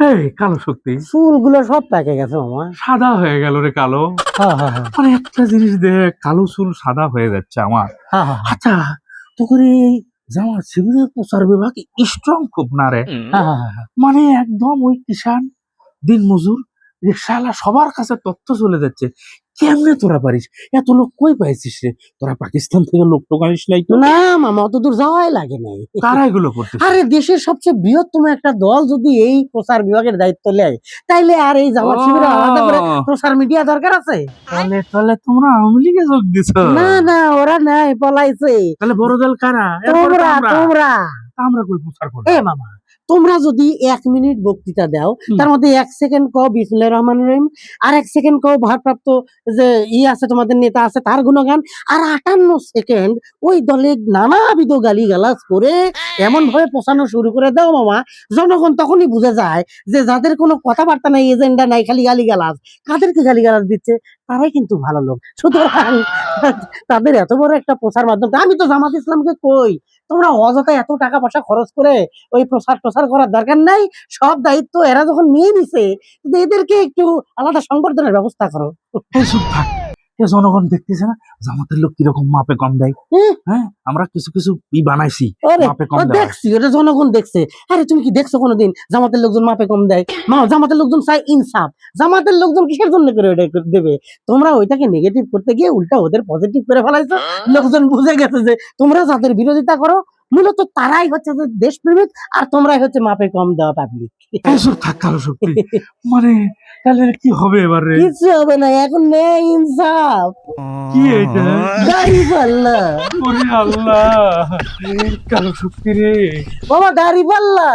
এই কালো শক্তি। চুলগুলো সব পেকে গেছে মামা। সাদা হয়ে গেল রে কালো। হ্যাঁ হ্যাঁ হ্যাঁ। মানে একটা জিনিস দেখ কালো চুল সাদা হয়ে যাচ্ছে আমার। আচ্ছা এই জামা শিবিরের প্রচার বিভাগ স্ট্রং খুব না রে? মানে একদম ওই কিষান দিন মজুর রিক্সাওয়ালা সবার কাছে তথ্য চলে যাচ্ছে কেমনে তোরা পারিস? এত লোক কই পাইছিস রে? তোরা পাকিস্তান থেকে লোক টোক আনিস নাই তো? না মামা অত দূর যাওয়াই লাগে নাই। কারা এগুলো করতেছে? আরে দেশের সবচেয়ে বৃহত্তম একটা দল যদি এই প্রচার বিভাগের দায়িত্ব নেয় তাইলে আর এই জামাত শিবিরে আলাদা করে প্রচার মিডিয়া দরকার আছে? তাহলে তাহলে তোমরা আওয়ামী লীগে যোগ দিছ। না না ওরা নাই পলাইছে। তাহলে বড় দল কারা? তোমরা। তোমরা। আমরা কই প্রচার করব? এ মামা। তোমরা যদি এক মিনিট বক্তৃতা দাও তার মধ্যে এক সেকেন্ড কও বিসমুল্লাহ রহমান রহিম আর এক সেকেন্ড কও ভারপ্রাপ্ত যে ই আছে তোমাদের নেতা আছে তার গুণগান আর আটান্ন সেকেন্ড ওই দলে নানাবিধ গালি গালাজ করে এমন ভাবে পোষানো শুরু করে দাও মামা। জনগণ তখনই বুঝে যায় যে যাদের কোনো কথাবার্তা নাই এজেন্ডা নাই খালি গালি গালাজ কাদেরকে গালি গালাজ দিচ্ছে? তারাই কিন্তু ভালো লোক। সুতরাং তাদের এত বড় একটা প্রচার মাধ্যম আমি তো জামাত ইসলামকে কই? তোমরা অযথা এত টাকা পয়সা খরচ করে ওই প্রসার প্রসার করার দরকার নাই। সব দায়িত্ব এরা যখন নিয়ে নিছে এদেরকে একটু আলাদা সংবর্ধনের ব্যবস্থা করো। জনগণ দেখতেছে না? জামাতের লোক কীরকম মাপে কম দেয়? হ্যাঁ? আমরা কিছু কিছু ই বানাইছি মাপে কম ও দেওয়া দেখছি ওটা জনগণ দেখছে। আরে তুমি কি দেখছ কোনোদিন? জামাতের লোকজন মাপে কম দেয়? মা জামাতের লোকজন চাই ইনসাফ। জামাতের লোকজন কিসের জন্য করে ওটা করে দেবে? তোমরা ওইটাকে নেগেটিভ করতে গিয়ে উল্টা ওদের পজিটিভ করে ফেলাইছো। লোকজন বুঝে গেছে যে তোমরা যাদের বিরোধিতা করো মূলত তারাই হচ্ছে যে দেশপ্রেমিক আর তোমরাই হচ্ছে মাপে কম দেওয়া পাবলিক এসব থাক কারও শক্তি। মানে তাহলে কি হবে এবারে কিছু হবে না এখন নেই ইনসাফ। কি এটা? দাড়ি পাল্লা ওরে আল্লাহ। কারও শক্তি রে। বাবা দাড়ি পাল্লা